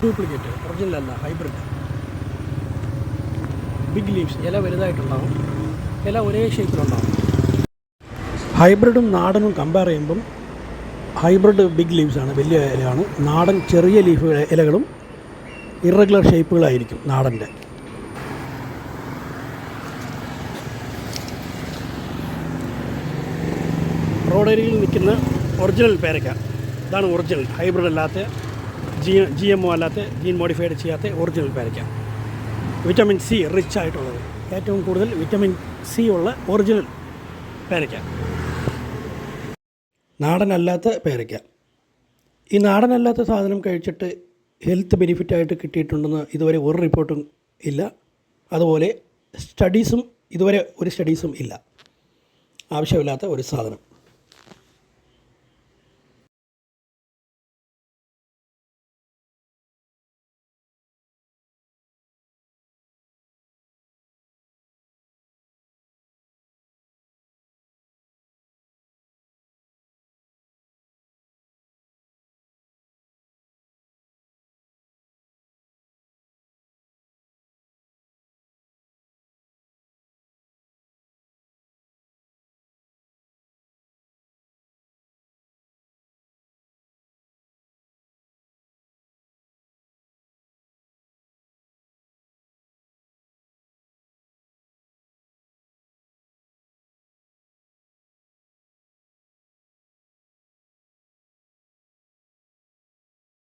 Duplicate original അല്ല hybrid big leaves ഇല വലുതായിട്ടുണ്ടാവും. ഇല ഒരേ ഷേപ്പിലുണ്ടാവും ഹൈബ്രിഡും നാടനും കമ്പയർ ചെയ്യുമ്പം ഹൈബ്രിഡ് ബിഗ് ലീവ്സ് ആണ് വലിയ ഇലയാണ്. നാടൻ ചെറിയ ലീഫ് ഇലകളും ഇറഗുലർ ഷേപ്പുകളായിരിക്കും നാടന്റെ. റോഡരികിൽ നിൽക്കുന്ന ഒറിജിനൽ പേരയ്ക്ക ഇതാണ് ഒറിജിനൽ ഹൈബ്രിഡ് അല്ലാത്ത ജി ജി എം ഒ അല്ലാത്ത ജീൻ മോഡിഫൈഡ് ചെയ്യാത്ത ഒറിജിനൽ പേരയ്ക്ക. വിറ്റമിൻ സി റിച്ച് ആയിട്ടുള്ളത്. ഏറ്റവും കൂടുതൽ വിറ്റമിൻ സി ഉള്ള ഒറിജിനൽ പേരയ്ക്ക. നാടനല്ലാത്ത പേരയ്ക്ക. ഈ നാടനല്ലാത്ത സാധനം കഴിച്ചിട്ട് ഹെൽത്ത് ബെനിഫിറ്റായിട്ട് കിട്ടിയിട്ടുണ്ടെന്ന് ഇതുവരെ ഒരു റിപ്പോർട്ടും ഇല്ല. അതുപോലെ സ്റ്റഡീസും ഇതുവരെ ഒരു സ്റ്റഡീസും ഇല്ല. ആവശ്യമില്ലാത്ത ഒരു സാധനം.